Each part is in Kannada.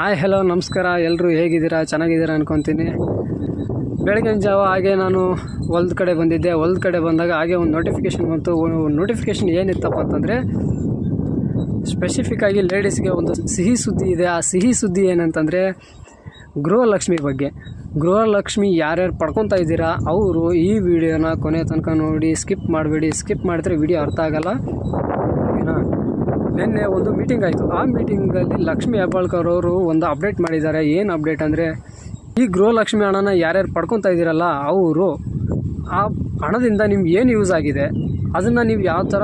ಹಾಯ್ ಹಲೋ ನಮಸ್ಕಾರ. ಎಲ್ಲರೂ ಹೇಗಿದ್ದೀರಾ? ಚೆನ್ನಾಗಿದ್ದೀರಾ ಅನ್ಕೊತೀನಿ. ಬೆಳಗಿನ ಜಾವ ಹಾಗೆ ನಾನು ಹೊಲ್ದ ಕಡೆ ಬಂದಿದ್ದೆ. ಹೊಲ್ದ ಕಡೆ ಬಂದಾಗ ಹಾಗೆ ಒಂದು ನೋಟಿಫಿಕೇಷನ್ ಬಂತು. ನೋಟಿಫಿಕೇಷನ್ ಏನಿತ್ತಪ್ಪ ಅಂತಂದರೆ ಸ್ಪೆಸಿಫಿಕ್ ಆಗಿ ಲೇಡೀಸ್ಗೆ ಒಂದು ಸಿಹಿ ಸುದ್ದಿ ಇದೆ. ಆ ಸಿಹಿ ಸುದ್ದಿ ಏನಂತಂದರೆ, ಗೃಹಲಕ್ಷ್ಮಿ ಬಗ್ಗೆ. ಗೃಹಲಕ್ಷ್ಮಿ ಯಾರ್ಯಾರು ಪಡ್ಕೊತಾ ಇದ್ದೀರಾ, ಅವರು ಈ ವಿಡಿಯೋನ ಕೊನೆ ತನಕ ನೋಡಿ ಸ್ಕಿಪ್ ಮಾಡಬೇಡಿ. ಸ್ಕಿಪ್ ಮಾಡಿದ್ರೆ ವಿಡಿಯೋ ಅರ್ಥ ಆಗಲ್ಲ. ಓಕೆನಾ ನಿನ್ನೆ ಒಂದು ಮೀಟಿಂಗ್ ಆಯಿತು. ಆ ಮೀಟಿಂಗಲ್ಲಿ ಲಕ್ಷ್ಮಿ ಹೆಬ್ಬಾಳ್ಕರ್ ಅವರು ಒಂದು ಅಪ್ಡೇಟ್ ಮಾಡಿದ್ದಾರೆ. ಏನು ಅಪ್ಡೇಟ್ ಅಂದರೆ, ಈ ಗೃಹಲಕ್ಷ್ಮಿ ಹಣನ ಯಾರ್ಯಾರು ಪಡ್ಕೊತಾ ಇದ್ದೀರಲ್ಲ, ಅವರು ಆ ಹಣದಿಂದ ನಿಮ್ಗೆ ಏನು ಯೂಸ್ ಆಗಿದೆ? ಅದನ್ನು ನೀವು ಯಾವ ಥರ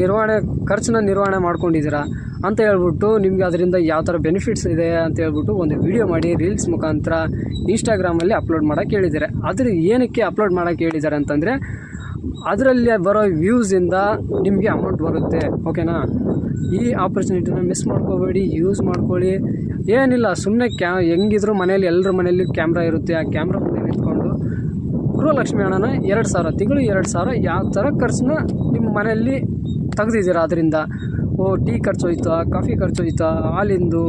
ನಿರ್ವಹಣೆ, ಖರ್ಚನ್ನ ನಿರ್ವಹಣೆ ಮಾಡ್ಕೊಂಡಿದ್ದೀರಾ ಅಂತ ಹೇಳ್ಬಿಟ್ಟು ನಿಮಗೆ ಅದರಿಂದ ಯಾವ ಥರ ಬೆನಿಫಿಟ್ಸ್ ಇದೆ ಅಂತ ಹೇಳ್ಬಿಟ್ಟು ಒಂದು ವಿಡಿಯೋ ಮಾಡಿ ರೀಲ್ಸ್ ಮುಖಾಂತರ ಇನ್ಸ್ಟಾಗ್ರಾಮಲ್ಲಿ ಅಪ್ಲೋಡ್ ಮಾಡೋಕ್ಕೆ ಹೇಳಿದ್ದಾರೆ. ಅದ್ರ ಏನಕ್ಕೆ ಅಪ್ಲೋಡ್ ಮಾಡೋಕ್ಕೆ ಹೇಳಿದ್ದಾರೆ ಅಂತಂದರೆ, ಅದರಲ್ಲಿ ಬರೋ ವ್ಯೂಸಿಂದ ನಿಮಗೆ ಅಮೌಂಟ್ ಬರುತ್ತೆ. ಓಕೆನಾ ಈ ಆಪರ್ಚುನಿಟಿನ ಮಿಸ್ ಮಾಡ್ಕೋಬೇಡಿ ಯೂಸ್ ಮಾಡ್ಕೊಳ್ಳಿ. ಏನಿಲ್ಲ ಸುಮ್ಮನೆ ಕ್ಯಾ, ಹೆಂಗಿದ್ರು ಮನೇಲಿ ಎಲ್ಲರ ಮನೇಲಿ ಕ್ಯಾಮ್ರಾ ಇರುತ್ತೆ. ಆ ಕ್ಯಾಮ್ರಾ ಮುಂದೆ ನಿಂತ್ಕೊಂಡು, ಗೃಹಲಕ್ಷ್ಮಿ ಹಣನ ಎರಡು ಸಾವಿರ ತಿಂಗಳು ಎರಡು ಸಾವಿರ, ಯಾವ ಥರ ಖರ್ಚನ್ನ ನಿಮ್ಮ ಮನೆಯಲ್ಲಿ ತೆಗ್ದಿದ್ದೀರಾ ಅದರಿಂದ? ಓ, ಟೀ ಖರ್ಚು ಹೋಯ್ತಾ, ಕಾಫಿ ಖರ್ಚು ಹೋಯ್ತಾ, ಹಾಲಿಂದು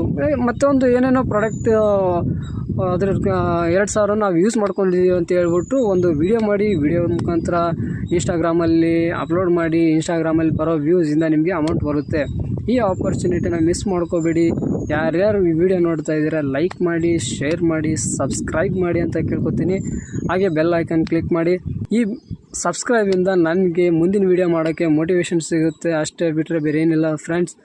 ಮತ್ತೊಂದು ಏನೇನೋ ಪ್ರಾಡಕ್ಟ್ ಅದ್ರ ಎರಡು ಸಾವಿರ ನಾವು ಯೂಸ್ ಮಾಡ್ಕೊಂಡಿದ್ದೀವಿ ಅಂತ ಹೇಳ್ಬಿಟ್ಟು ಒಂದು ವಿಡಿಯೋ ಮಾಡಿ ವಿಡಿಯೋ ಮುಖಾಂತರ ಇನ್ಸ್ಟಾಗ್ರಾಮಲ್ಲಿ ಅಪ್ಲೋಡ್ ಮಾಡಿ ಇನ್ಸ್ಟಾಗ್ರಾಮಲ್ಲಿ ಬರೋ ವ್ಯೂಸಿಂದ ನಿಮಗೆ ಅಮೌಂಟ್ ಬರುತ್ತೆ. ಈ ಆಪರ್ಚುನಿಟಿನ ಮಿಸ್ ಮಾಡ್ಕೋಬೇಡಿ. ಯಾರ್ಯಾರು ಈ ವಿಡಿಯೋ ನೋಡ್ತಾ ಇದ್ದೀರಾ ಲೈಕ್ ಮಾಡಿ ಶೇರ್ ಮಾಡಿ ಸಬ್ಸ್ಕ್ರೈಬ್ ಮಾಡಿ ಅಂತ ಕೇಳ್ಕೊತೀನಿ. ಹಾಗೆ ಬೆಲ್ ಐಕನ್ ಕ್ಲಿಕ್ ಮಾಡಿ. ಈ ಸಬ್ಸ್ಕ್ರೈಬಿಂದ ನನಗೆ ಮುಂದಿನ ವಿಡಿಯೋ ಮಾಡೋಕ್ಕೆ ಮೋಟಿವೇಶನ್ ಸಿಗುತ್ತೆ. ಅಷ್ಟೇ ಬಿಟ್ಟರೆ ಬೇರೆ ಏನಿಲ್ಲ ಫ್ರೆಂಡ್ಸ್